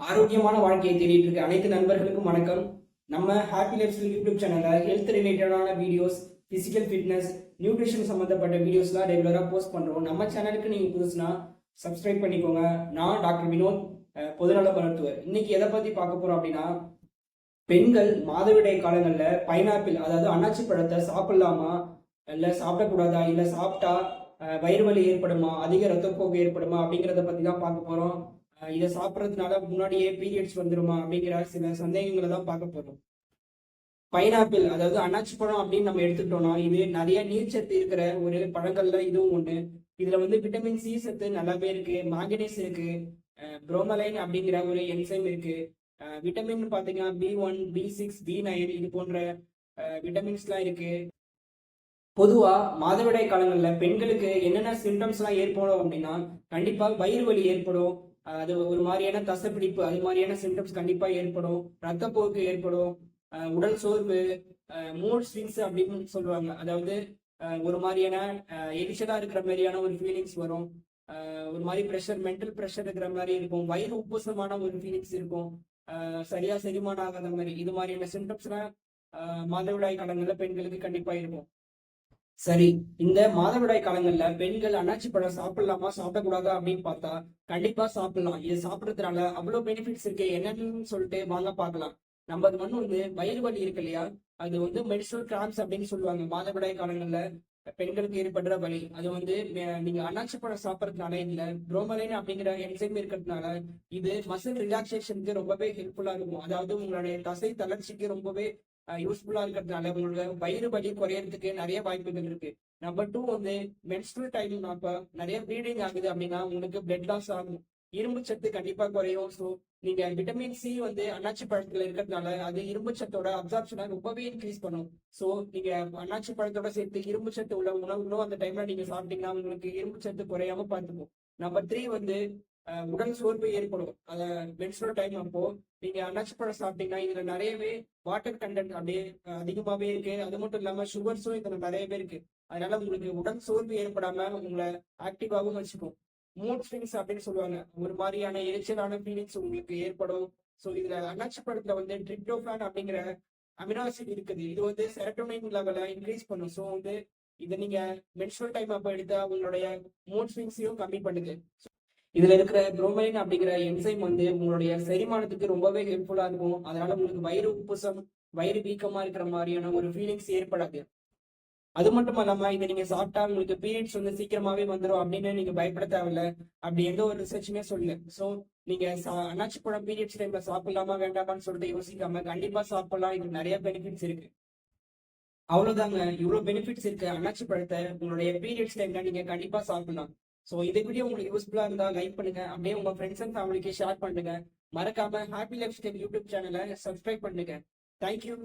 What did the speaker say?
ஆரோக்கியமான வாழ்க்கையை தேடிட்டு இருக்க அனைத்து நண்பர்களுக்கும் வணக்கம். நம்ம ஹாப்பி லைஃப் யூடியூப் சேனல்ல ஹெல்த் ரிலேட்டடான வீடியோஸ் பிசிக்கல் ஃபிட்னஸ் நியூட்ரிஷன் சம்பந்தப்பட்ட வீடியோஸ்லாம் ரெகுலராக போஸ்ட் பண்றோம். நம்ம சேனலுக்கு நீங்க புதுசுனா சப்ஸ்கிரைப் பண்ணிக்கோங்க. நான் டாக்டர் வினோத் பொதுநல மருத்துவர். இன்னைக்கு எதை பத்தி பார்க்க போறோம் அப்படின்னா பெண்கள் மாதவிடை காலங்களில் பைனாப்பிள் அதாவது அன்னாச்சி பழத்தை சாப்பிடலாமா? இல்லை சாப்பிடக்கூடாதா? இல்லை சாப்பிட்டா வயிறு வலி ஏற்படுமா? அதிக ரத்தப்போக்கு ஏற்படுமா? அப்படிங்கிறத பத்தி தான் பார்க்க போறோம். இதை சாப்பிட்றதுனால முன்னாடியே பீரியட்ஸ் வந்துருமா அப்படிங்கிற சில சந்தேகங்களை தான் பார்க்க போறோம். பைனாப்பிள் அதாவது அன்னாச்சி பழம் அப்படின்னு நம்ம எடுத்துக்கிட்டோம்னா இது நிறைய நீர்ச்சத்து இருக்கிற ஒரு பழங்கள்ல இதுவும் ஒண்ணு இதுல வந்து விட்டமின் சி சத்து நல்லாவே இருக்கு மாங்கனீஸ் இருக்கு புரோமலைன் அப்படிங்கிற ஒரு என்சைம் இருக்கு. விட்டமின் பாத்தீங்கன்னா B one B six B nine இது போன்ற விட்டமின்ஸ்லாம் இருக்கு. பொதுவா மாதவிடாய் காலங்கள்ல பெண்களுக்கு என்னென்ன சிம்டம்ஸ் எல்லாம் ஏற்படும் அப்படின்னா கண்டிப்பா வயிறு வலி ஏற்படும் அது ஒரு மாதிரியான தசைப்பிடிப்பு அது மாதிரியான சிம்டம்ஸ் கண்டிப்பா ஏற்படும். ரத்தப்போக்கு ஏற்படும். உடல் சோர்வு மூட் ஸ்விங்ஸ் அப்படின்னு சொல்லுவாங்க. அதாவது ஒரு மாதிரியான எரிச்சலா இருக்கிற மாதிரியான ஒரு ஃபீலிங்ஸ் வரும். ஒரு மாதிரி ப்ரெஷர் மென்டல் ப்ரெஷர் இருக்கிற மாதிரி இருக்கும். வயிறு உப்புசமான ஒரு ஃபீலிங்ஸ் இருக்கும். சரியா செரிமானம் ஆகாத மாதிரி. இது மாதிரியான சிம்டம்ஸ்லாம் மாதவிடாய் காலங்களில் பெண்களுக்கு கண்டிப்பா இருக்கும். சரி இந்த மாதவிடாய் காலங்கள்ல பெண்கள் அன்னாச்சி பழம் சாப்பிடலாமா? சாப்பிடக்கூடாதா? அப்படின்னு பார்த்தா கண்டிப்பா சாப்பிடலாம். இது சாப்பிடறதுனால அவ்வளவு பெனிஃபிட்ஸ் இருக்கு. என்னன்னு சொல்லிட்டு வாங்க பார்க்கலாம். நம்ம அது மண் வந்து வயிறு வலி இருக்கு இல்லையா? அது வந்து மெடிசல் கிராம்ஸ் அப்படின்னு சொல்லுவாங்க. மாதவிடாய் காலங்கள்ல பெண்களுக்கு ஏற்படுற வலி. அது வந்து நீங்க அன்னாச்சி பழம் சாப்பிடறதுனால இல்ல புரோமலைன் அப்படிங்கிற என்சைம் இருக்கிறதுனால இது மசில் ரிலாக்ஸேஷனுக்கு ரொம்பவே ஹெல்ப்ஃபுல்லா இருக்கும். அதாவது உங்களுடைய தசை தளர்ச்சிக்கு ரொம்பவே யூஸ்ஃபுல்லா இருக்கிறதுனால உங்களோட வயிறு வலி குறையறதுக்கு நிறைய வாய்ப்புகள் இருக்கு. நம்பர் டூ வந்து மென்ஸ்ட்ரல் டைம் அப்ப நிறைய ப்ளீடிங் ஆகுது அப்படின்னா உங்களுக்கு பிளட் லாஸ் ஆகும். இரும்பு சத்து கண்டிப்பா குறையும். ஸோ நீங்க விட்டமின் சி வந்து அன்னாச்சி பழத்துல இருக்கிறதுனால அது இரும்பு சத்தோட அப்சார்ப்ஷனை ரொம்பவே இன்க்ரீஸ் பண்ணும். ஸோ நீங்க அன்னாச்சி பழத்தோட சேர்த்து இரும்பு சத்து உள்ள உணவுகளும் அந்த டைம்ல நீங்க சாப்பிட்டீங்கன்னா உங்களுக்கு இரும்பு சத்து குறையாம பார்த்துக்கும். நம்பர் த்ரீ வந்து உடல் சோர்வு ஏற்படும். அத மென்ஸ்ட்ரல் டைம் அப்போ நீங்க அன்னாச்சி பழம் சாப்பிட்டீங்கன்னா இதுல நிறையவே வாட்டர் கண்டென்ட் அப்படியே அதிகமாவே இருக்கு. அது மட்டும் இல்லாம சுகர்ஸும் இதுல நிறையவே இருக்கு. அதனால உங்களுக்கு உடல் சோர்வு ஏற்படாம உங்களை ஆக்டிவாகவும் வச்சுக்கும். மூட் ஸ்விங்ஸ் அப்படின்னு சொல்லுவாங்க. ஒரு மாதிரியான எரிச்சலான ஃபீலிங்ஸ் உங்களுக்கு ஏற்படும். ஸோ இதுல அன்னாச்சி பழத்துல வந்து ட்ரிப்டோஃபான் அப்படிங்கிற அமினோ ஆசிட் இருக்குது. இது வந்து செரட்டோனின் லெவலை இன்க்ரீஸ் பண்ணும். ஸோ வந்து இதை நீங்க மென்ஸ்ட்ரல் டைம் அப்போ எடுத்தா உங்களுடைய மூட் ஸ்விங்ஸையும் கம்மி பண்ணுது. இதுல இருக்கிற ப்ரோமைன் அப்படிங்கிற என்சைம் வந்து உங்களுடைய செரிமானத்துக்கு ரொம்பவே ஹெல்ப்ஃபுல்லா இருக்கும். அதனால உங்களுக்கு வயிறு உப்புசம் வயிறு வீக்கமா இருக்கிற மாதிரியான ஒரு ஃபீலிங்ஸ் ஏற்படாது. அது மட்டும் இல்லாம இதை நீங்க சாப்பிட்டா உங்களுக்கு பீரியட்ஸ் வந்து சீக்கிரமாவே வந்துடும் அப்படின்னு நீங்க பயப்பட தேவையில்ல. அப்படி எந்த ஒரு ரிசர்ச்சுமே சொல்லல. சோ நீங்க சா- அன்னாச்சி பழம் பீரியட்ஸ் டைம்ல சாப்பிடலாமா வேண்டாமான்னு சொல்லிட்டு யோசிக்காம கண்டிப்பா சாப்பிடலாம். இதுக்கு நிறைய பெனிஃபிட்ஸ் இருக்கு. அவ்வளவுதாங்க. இவ்வளவு பெனிஃபிட்ஸ் இருக்கு. அன்னாச்சி பழத்தை உங்களுடைய பீரியட்ஸ் டைம்ல நீங்க கண்டிப்பா சாப்பிடலாம் சோ இந்த வீடியோ உங்களுக்கு யூஸ்ஃபுல்லா இருந்தா லைக் பண்ணுங்க. அப்படியே உங்க ஃப்ரெண்ட்ஸ் அண்ட் ஃபேமிலிக்கு ஷேர் பண்ணுங்க. மறக்காம ஹாப்பி லைஃப் ஸ்டைல் யூடியூப் சேனலை சப்ஸ்கிரைப் பண்ணுங்க. Thank you